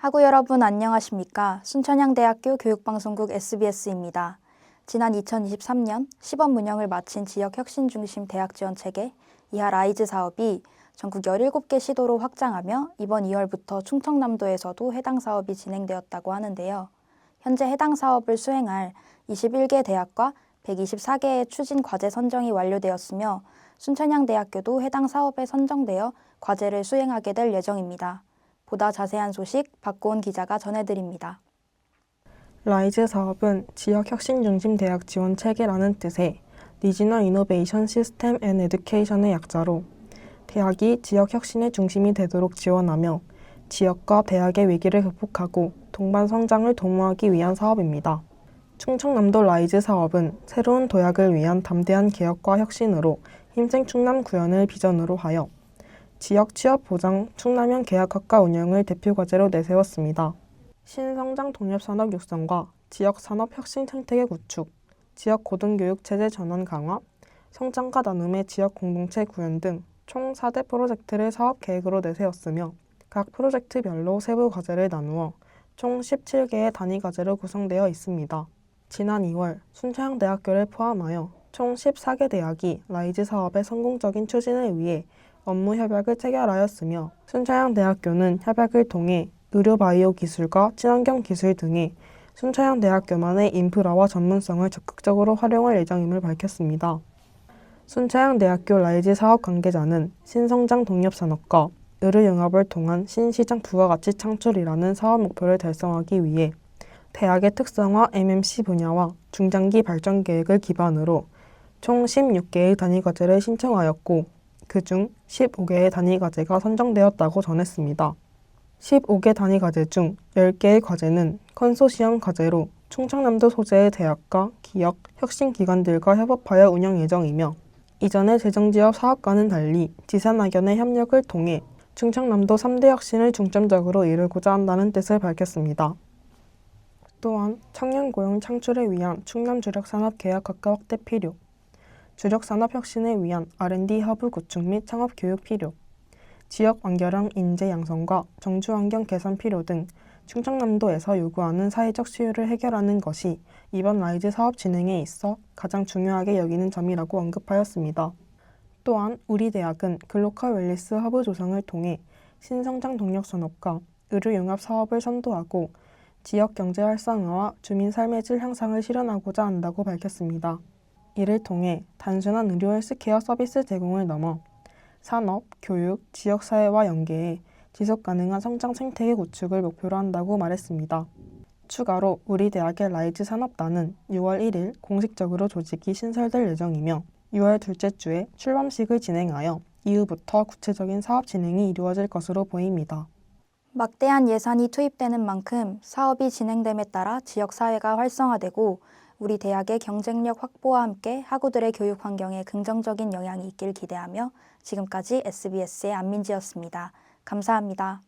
하구 여러분 안녕하십니까? 순천향대학교 교육방송국 SBS입니다. 지난 2023년 시범 운영을 마친 지역 혁신 중심 대학 지원 체계 이하 라이즈 사업이 전국 17개 시도로 확장하며 이번 2월부터 충청남도에서도 해당 사업이 진행되었다고 하는데요. 현재 해당 사업을 수행할 21개 대학과 124개의 추진 과제 선정이 완료되었으며 순천향대학교도 해당 사업에 선정되어 과제를 수행하게 될 예정입니다. 보다 자세한 소식 박고은 기자가 전해드립니다. 라이즈 사업은 지역 혁신 중심 대학 지원 체계라는 뜻의 리지널 이노베이션 시스템 앤 에듀케이션의 약자로 대학이 지역 혁신의 중심이 되도록 지원하며 지역과 대학의 위기를 극복하고 동반 성장을 도모하기 위한 사업입니다. 충청남도 라이즈 사업은 새로운 도약을 위한 담대한 개혁과 혁신으로 힘생 충남 구현을 비전으로 하여 지역 취업 보장 충남형 계약학과 운영을 대표 과제로 내세웠습니다. 신성장 독립 산업 육성과 지역 산업 혁신 생태계 구축, 지역 고등교육 체제 전환 강화, 성장과 나눔의 지역 공동체 구현 등 총 4대 프로젝트를 사업 계획으로 내세웠으며 각 프로젝트별로 세부 과제를 나누어 총 17개의 단위 과제로 구성되어 있습니다. 지난 2월 순천향대학교를 포함하여 총 14개 대학이 라이즈 사업의 성공적인 추진을 위해 업무 협약을 체결하였으며 순천향대학교는 협약을 통해 의료 바이오 기술과 친환경 기술 등의 순천향대학교만의 인프라와 전문성을 적극적으로 활용할 예정임을 밝혔습니다. 순천향대학교 라이즈 사업 관계자는 신성장 독립산업과 의료융합을 통한 신시장 부가가치 창출이라는 사업 목표를 달성하기 위해 대학의 특성화 MMC 분야와 중장기 발전 계획을 기반으로 총 16개의 단위 과제를 신청하였고 그중 15개의 단위 과제가 선정되었다고 전했습니다. 15개 단위 과제 중 10개의 과제는 컨소시엄 과제로 충청남도 소재의 대학과 기업, 혁신기관들과 협업하여 운영 예정이며 이전의 재정지역 사업과는 달리 지산학연의 협력을 통해 충청남도 3대 혁신을 중점적으로 이루고자 한다는 뜻을 밝혔습니다. 또한 청년 고용 창출을 위한 충남 주력 산업 계약 학과 확대 필요, 주력 산업 혁신을 위한 R&D 허브 구축 및 창업 교육 필요, 지역 완결형 인재 양성과 정주 환경 개선 필요 등 충청남도에서 요구하는 사회적 수요를 해결하는 것이 이번 라이즈 사업 진행에 있어 가장 중요하게 여기는 점이라고 언급하였습니다. 또한 우리 대학은 글로컬 웰리스 허브 조성을 통해 신성장 동력 산업과 의료 융합 사업을 선도하고 지역 경제 활성화와 주민 삶의 질 향상을 실현하고자 한다고 밝혔습니다. 이를 통해 단순한 의료 헬스케어 서비스 제공을 넘어 산업, 교육, 지역사회와 연계해 지속 가능한 성장 생태계 구축을 목표로 한다고 말했습니다. 추가로 우리 대학의 라이즈 산업단은 6월 1일 공식적으로 조직이 신설될 예정이며 6월 둘째 주에 출범식을 진행하여 이후부터 구체적인 사업 진행이 이루어질 것으로 보입니다. 막대한 예산이 투입되는 만큼 사업이 진행됨에 따라 지역사회가 활성화되고 우리 대학의 경쟁력 확보와 함께 학우들의 교육 환경에 긍정적인 영향이 있길 기대하며 지금까지 SBS의 안민지였습니다. 감사합니다.